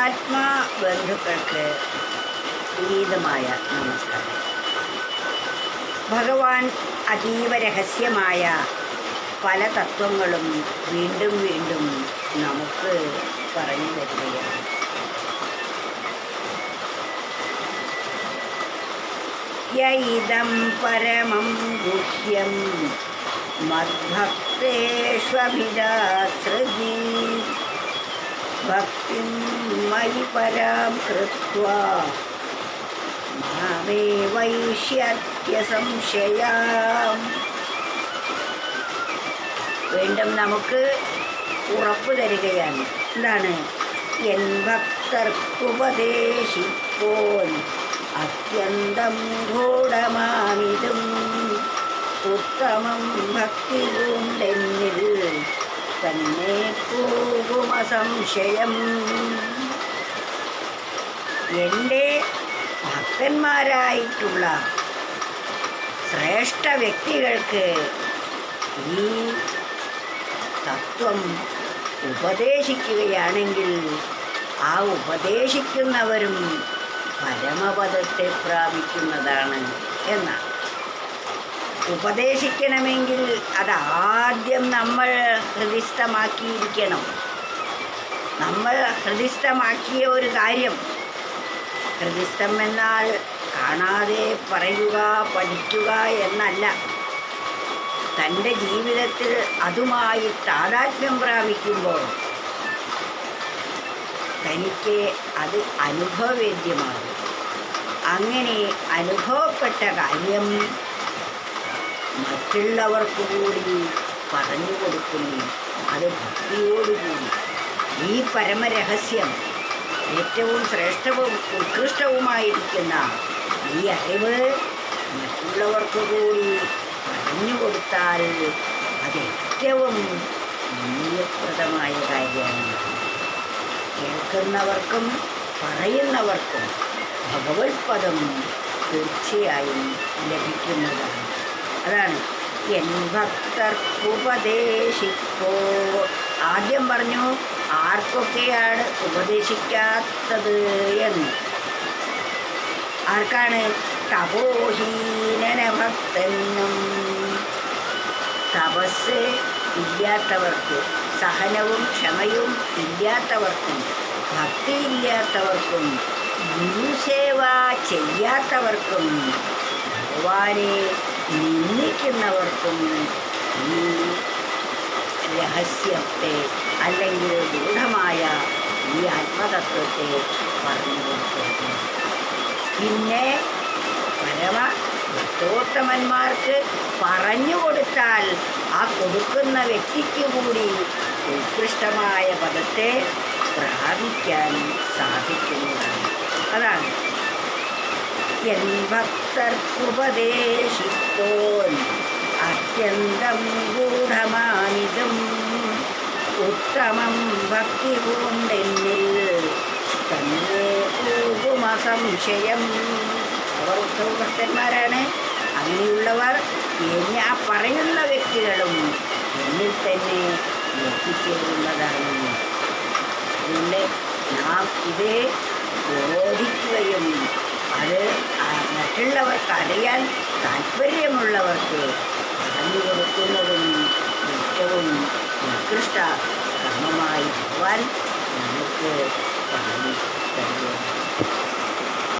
ആത്മാ ബന്ധുക്കൾക്ക് വിനീതമായ നമസ്കാരം. ഭഗവാൻ അതീവ രഹസ്യമായ പല തത്വങ്ങളും വീണ്ടും വീണ്ടും നമുക്ക് പറഞ്ഞു തരികയാണ്. യൈതം പരമം ഗുഹ്യം മദ്ഭക്തേഷ്വമിതാ ശ്രുതി മയി പരാം കൃത്വാ. മാമേ വൈഷ്യത്യ സംശയാം. വീണ്ടും നമുക്ക് ഉറപ്പ് തരികയാണ്. എന്താണ്? എൻ ഭക്തർക്കുപദേശിപ്പോൻ അത്യന്തം ഗൂഢമാമിതും ഉത്തമം ഭക്തി കൊണ്ടെന്നിൽ തന്നെ പോകുമ സംശയം. എന്റെ ഭക്തന്മാരായിട്ടുള്ള ശ്രേഷ്ഠ വ്യക്തികൾക്ക് ഈ തത്വം ഉപദേശിക്കുകയാണെങ്കിൽ ആ ഉപദേശിക്കുന്നവരും പരമപദത്തെ പ്രാപിക്കുന്നതാണ് എന്നാണ്. ഉപദേശിക്കണമെങ്കിൽ അത് ആദ്യം നമ്മൾ ഹൃദിസ്ഥമാക്കിയിരിക്കണം. നമ്മൾ ഹൃദിസ്ഥമാക്കിയ ഒരു കാര്യം ഹൃദിസ്ഥം എന്നാൽ കാണാതെ പറയുക പഠിക്കുക എന്നല്ല. തന്റെ ജീവിതത്തിൽ അതുമായി താതാത്മ്യം പ്രാപിക്കുമ്പോൾ തനിക്ക് അത് അനുഭവവേദ്യമാകും. അങ്ങനെ അനുഭവപ്പെട്ട കാര്യം മറ്റുള്ളവർക്ക് കൂടി പറഞ്ഞു കൊടുക്കുന്നു. അത് ഭക്തിയോടുകൂടി. ഈ പരമരഹസ്യം ഏറ്റവും ശ്രേഷ്ഠവും ഉത്കൃഷ്ടവുമായിരിക്കുന്ന ഈ അറിവ് മറ്റുള്ളവർക്ക് കൂടി പറഞ്ഞു കൊടുത്താൽ അത് ഏറ്റവും മൂല്യപ്രദമായ കാര്യമാണ്. കേൾക്കുന്നവർക്കും പറയുന്നവർക്കും ഭഗവത് പദം തീർച്ചയായും ലഭിക്കുന്നതാണ്. അതാണ് എൻ ഭക്തർക്കുപദേശിപ്പോ ആദ്യം പറഞ്ഞു ആർക്കൊക്കെയാണ് ഉപദേശിക്കാത്തത് എന്ന്. ആർക്കാണ്? തപോഹീനന ഭക്തനും തപസ് ഇല്ലാത്തവർക്ക് സഹനവും ക്ഷമയും ഇല്ലാത്തവർക്കും ഭക്തി ഇല്ലാത്തവർക്കും ഗുരുസേവ ചെയ്യാത്തവർക്കും ഭഗവാനെ നിന്ദിക്കുന്നവർക്കും ഈ രഹസ്യത്തെ അല്ലെങ്കിൽ ഗൂഢമായ ഈ ആത്മതത്വത്തെ പറഞ്ഞു കൊടുക്കുന്നു പിന്നെ പരമ ഭക്തോത്തമന്മാർക്ക് പറഞ്ഞു കൊടുത്താൽ ആ കൊടുക്കുന്ന വ്യക്തിക്ക് കൂടി ഉത്കൃഷ്ടമായ പദത്തെ പ്രാപിക്കാൻ സാധിക്കുന്നതാണ്. അതാണ്. എൻ ഭക്തർക്കുപദേശിപ്പോൻ അത്യന്തം ഗൂഢമാനിതും ഉത്തമം ഭക്തി കൊണ്ടെന്നിൽ തന്നെ സംശയം അവർ ഉത്തമഭക്തന്മാരാണ് അങ്ങനെയുള്ളവർ എന്നെ ആ പറയുന്ന വ്യക്തികളും എന്നിൽ തന്നെ എത്തിച്ചേരുന്നതാണ്. അതുകൊണ്ട് നാം ഇത് ബോധിക്കുകയും അത് മറ്റുള്ളവർക്ക് അറിയാൻ താല്പര്യമുള്ളവർക്ക് പറഞ്ഞു കൊടുക്കുന്നതും ഏറ്റവും ഉത്കൃഷ്ട igual, en este